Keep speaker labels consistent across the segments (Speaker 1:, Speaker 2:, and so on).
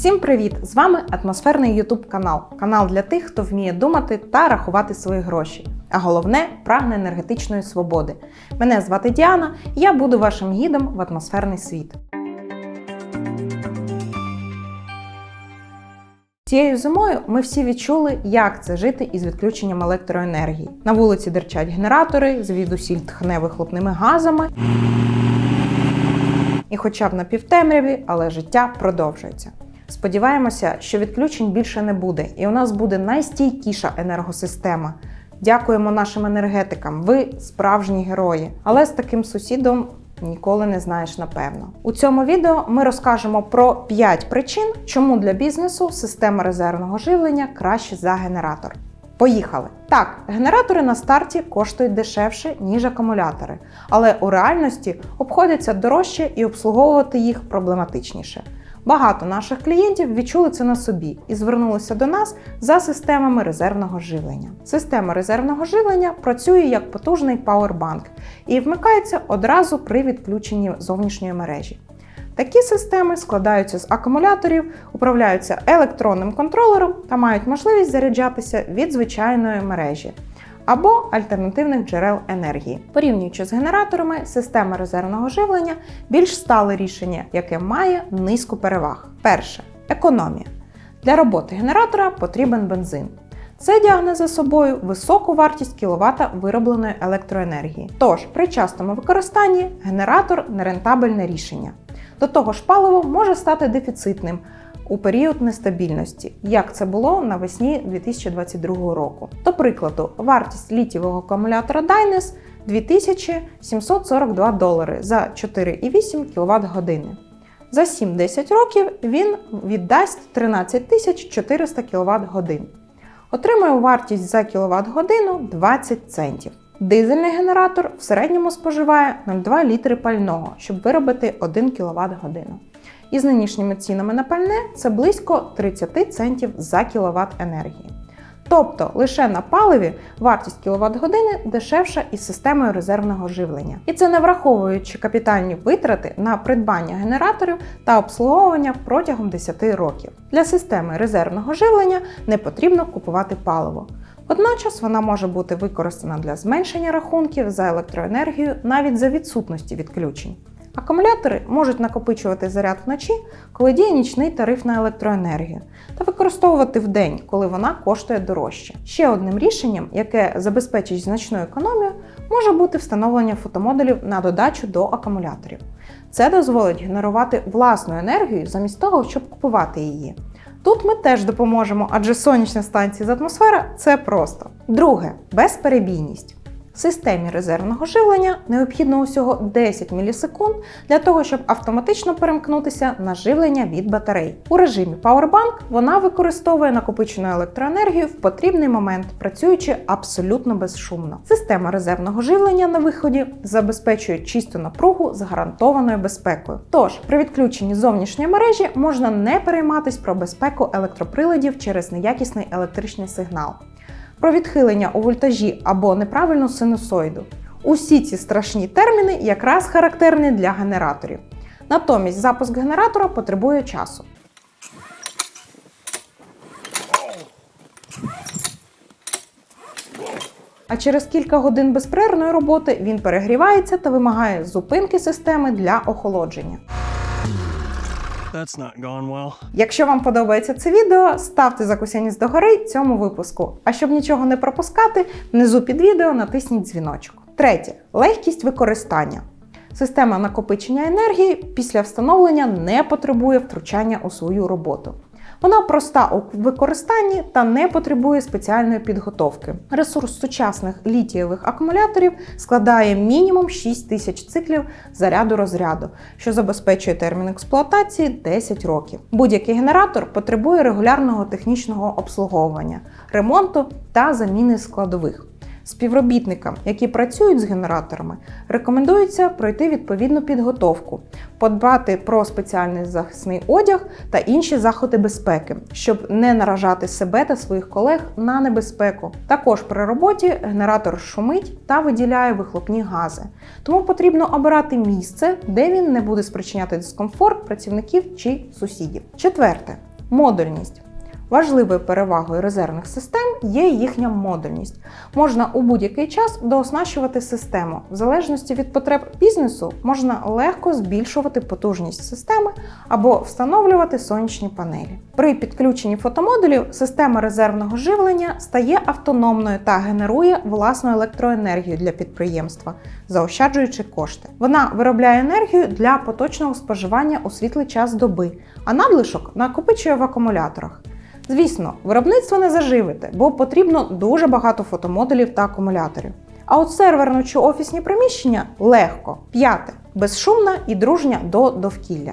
Speaker 1: Всім привіт! З вами атмосферний YouTube канал. Канал для тих, хто вміє думати та рахувати свої гроші. А головне прагне енергетичної свободи. Мене звати Діана, і я буду вашим гідом в атмосферний світ. Цією зимою ми всі відчули, як це жити із відключенням електроенергії. На вулиці дерчать генератори, звідусіль тхне вихлопними газами. І хоча б на півтемряві, але життя продовжується. Сподіваємося, що відключень більше не буде, і у нас буде найстійкіша енергосистема. Дякуємо нашим енергетикам. Ви справжні герої. Але з таким сусідом ніколи не знаєш напевно. У цьому відео ми розкажемо про 5 причин, чому для бізнесу система резервного живлення краще за генератор. Поїхали! Так, генератори на старті коштують дешевше, ніж акумулятори, але у реальності обходяться дорожче і обслуговувати їх проблематичніше. Багато наших клієнтів відчули це на собі і звернулися до нас за системами резервного живлення. Система резервного живлення працює як потужний пауербанк і вмикається одразу при відключенні зовнішньої мережі. Такі системи складаються з акумуляторів, управляються електронним контролером та мають можливість заряджатися від звичайної мережі або альтернативних джерел енергії. Порівнюючи з генераторами, система резервного живлення більш стале рішення, яке має низку переваг. Перше економія. Для роботи генератора потрібен бензин. Це тягне за собою високу вартість кіловата виробленої електроенергії. Тож при частому використанні генератор нерентабельне рішення. До того ж, паливо може стати дефіцитним у період нестабільності, як це було навесні 2022 року. До прикладу, вартість літівого акумулятора Dynes 2742 долари за 4,8 кВт години. За 7-10 років він віддасть 13 400 кВт годин. Отримує вартість за кВт годину 20 центів. Дизельний генератор в середньому споживає 0,2 літри пального, щоб виробити 1 кВт годину. І з нинішніми цінами на пальне це близько 30 центів за кВт енергії. Тобто лише на паливі вартість кіловат години дешевша із системою резервного живлення. І це не враховуючи капітальні витрати на придбання генераторів та обслуговування протягом 10 років. Для системи резервного живлення не потрібно купувати паливо. Водночас вона може бути використана для зменшення рахунків за електроенергію навіть за відсутності відключень. Акумулятори можуть накопичувати заряд вночі, коли діє нічний тариф на електроенергію, та використовувати вдень, коли вона коштує дорожче. Ще одним рішенням, яке забезпечить значну економію, може бути встановлення фотомодулів на додачу до акумуляторів. Це дозволить генерувати власну енергію замість того, щоб купувати її. Тут ми теж допоможемо, адже сонячні станції з атмосфера це просто. Друге безперебійність. Системі резервного живлення необхідно усього 10 мілісекунд для того, щоб автоматично перемкнутися на живлення від батарей. У режимі Powerbank вона використовує накопичену електроенергію в потрібний момент, працюючи абсолютно безшумно. Система резервного живлення на виході забезпечує чисту напругу з гарантованою безпекою. Тож при відключенні зовнішньої мережі можна не перейматись про безпеку електроприладів через неякісний електричний сигнал про відхилення у вольтажі або неправильну синусоїду. Усі ці страшні терміни якраз характерні для генераторів. Натомість запуск генератора потребує часу. А через кілька годин безперервної роботи він перегрівається та вимагає зупинки системи для охолодження.
Speaker 2: That's not gone well.
Speaker 1: Якщо вам подобається це відео, ставте закусяність догори цьому випуску. А щоб нічого не пропускати, внизу під відео натисніть дзвіночок. Третє легкість використання. Система накопичення енергії після встановлення не потребує втручання у свою роботу. Вона проста у використанні та не потребує спеціальної підготовки. Ресурс сучасних літієвих акумуляторів складає мінімум 6 тисяч циклів заряду розряду, що забезпечує термін експлуатації 10 років. Будь-який генератор потребує регулярного технічного обслуговування, ремонту та заміни складових. Співробітникам, які працюють з генераторами, рекомендується пройти відповідну підготовку, подбати про спеціальний захисний одяг та інші заходи безпеки, щоб не наражати себе та своїх колег на небезпеку. Також при роботі генератор шумить та виділяє вихлопні гази, тому потрібно обирати місце, де він не буде спричиняти дискомфорт працівників чи сусідів. Четверте Модульність. Важливою перевагою резервних систем є їхня модульність. Можна у будь-який час дооснащувати систему. В залежності від потреб бізнесу можна легко збільшувати потужність системи або встановлювати сонячні панелі. При підключенні фотомодулів система резервного живлення стає автономною та генерує власну електроенергію для підприємства, заощаджуючи кошти. Вона виробляє енергію для поточного споживання у світлий час доби, а надлишок накопичує в акумуляторах. Звісно, виробництво не заживите, бо потрібно дуже багато фотомодулів та акумуляторів. А от серверно чи офісні приміщення легко. П'яте безшумна і дружня до довкілля.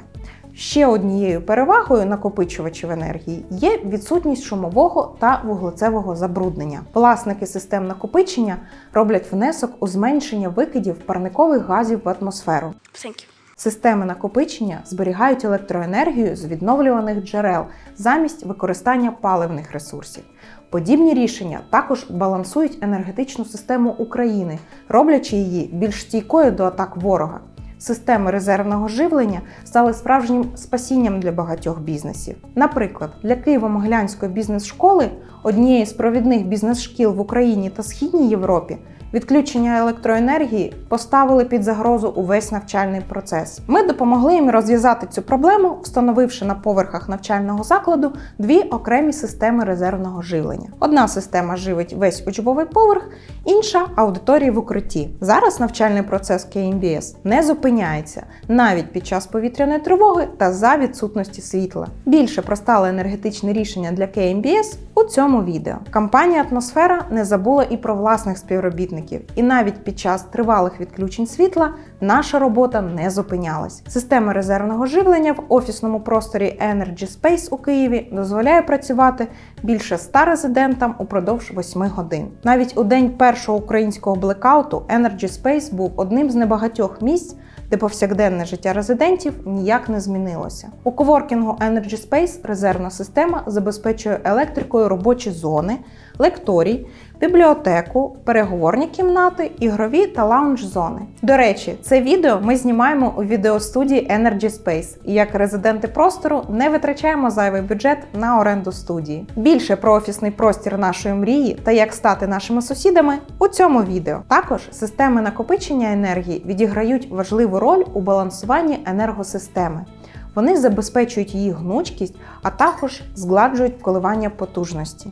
Speaker 1: Ще однією перевагою накопичувачів енергії є відсутність шумового та вуглецевого забруднення. Власники систем накопичення роблять внесок у зменшення викидів парникових газів в атмосферу.
Speaker 3: Thank.
Speaker 1: Системи накопичення зберігають електроенергію з відновлюваних джерел замість використання паливних ресурсів. Подібні рішення також балансують енергетичну систему України, роблячи її більш стійкою до атак ворога. Системи резервного живлення стали справжнім спасінням для багатьох бізнесів. Наприклад, для Києво-Могилянської бізнес-школи, однієї з провідних бізнес-шкіл в Україні та Східній Європі, Відключення електроенергії поставили під загрозу увесь навчальний процес. Ми допомогли їм розв'язати цю проблему, встановивши на поверхах навчального закладу дві окремі системи резервного живлення. Одна система живить весь учбовий поверх, інша аудиторії в укритті. Зараз навчальний процес КМБС не зупиняється навіть під час повітряної тривоги та за відсутності світла. Більше про стале енергетичне рішення для КМБС у цьому відео. Компанія Атмосфера не забула і про власних співробітників, і навіть під час тривалих відключень світла наша робота не зупинялась. Система резервного живлення в офісному просторі Energy Space у Києві дозволяє працювати більше ста резидентам упродовж 8 годин. Навіть у день першого українського блекауту Energy Space був одним з небагатьох місць. Де повсякденне життя резидентів ніяк не змінилося. У коворкінгу Energy Space резервна система забезпечує електрикою робочі зони, лекторій, бібліотеку, переговорні кімнати, ігрові та лаунж-зони. До речі, це відео ми знімаємо у відеостудії Energy Space, і як резиденти простору не витрачаємо зайвий бюджет на оренду студії. Більше про офісний простір нашої мрії та як стати нашими сусідами у цьому відео. Також системи накопичення енергії відіграють важливу роль у балансуванні енергосистеми. Вони забезпечують її гнучкість, а також згладжують коливання потужності.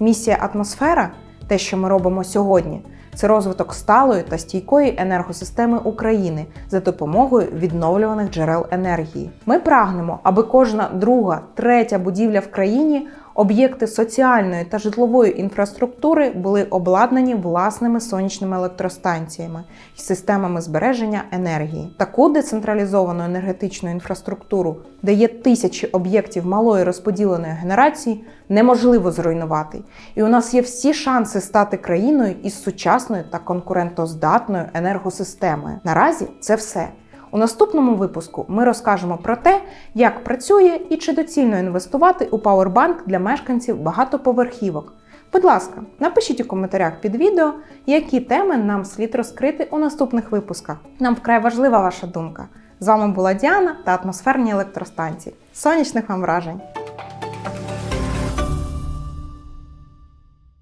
Speaker 1: Місія атмосфера, те, що ми робимо сьогодні, це розвиток сталої та стійкої енергосистеми України за допомогою відновлюваних джерел енергії. Ми прагнемо, аби кожна друга, третя будівля в країні, об'єкти соціальної та житлової інфраструктури були обладнані власними сонячними електростанціями і системами збереження енергії. Таку децентралізовану енергетичну інфраструктуру, де є тисячі об'єктів малої розподіленої генерації, неможливо зруйнувати. І у нас є всі шанси стати країною із сучасною та конкурентоздатною енергосистемою. Наразі це все. У наступному випуску ми розкажемо про те, як працює і чи доцільно інвестувати у пауербанк для мешканців багатоповерхівок. Будь ласка, напишіть у коментарях під відео, які теми нам слід розкрити у наступних випусках. Нам вкрай важлива ваша думка. З вами була Діана та атмосферні електростанції. Сонячних вам вражень!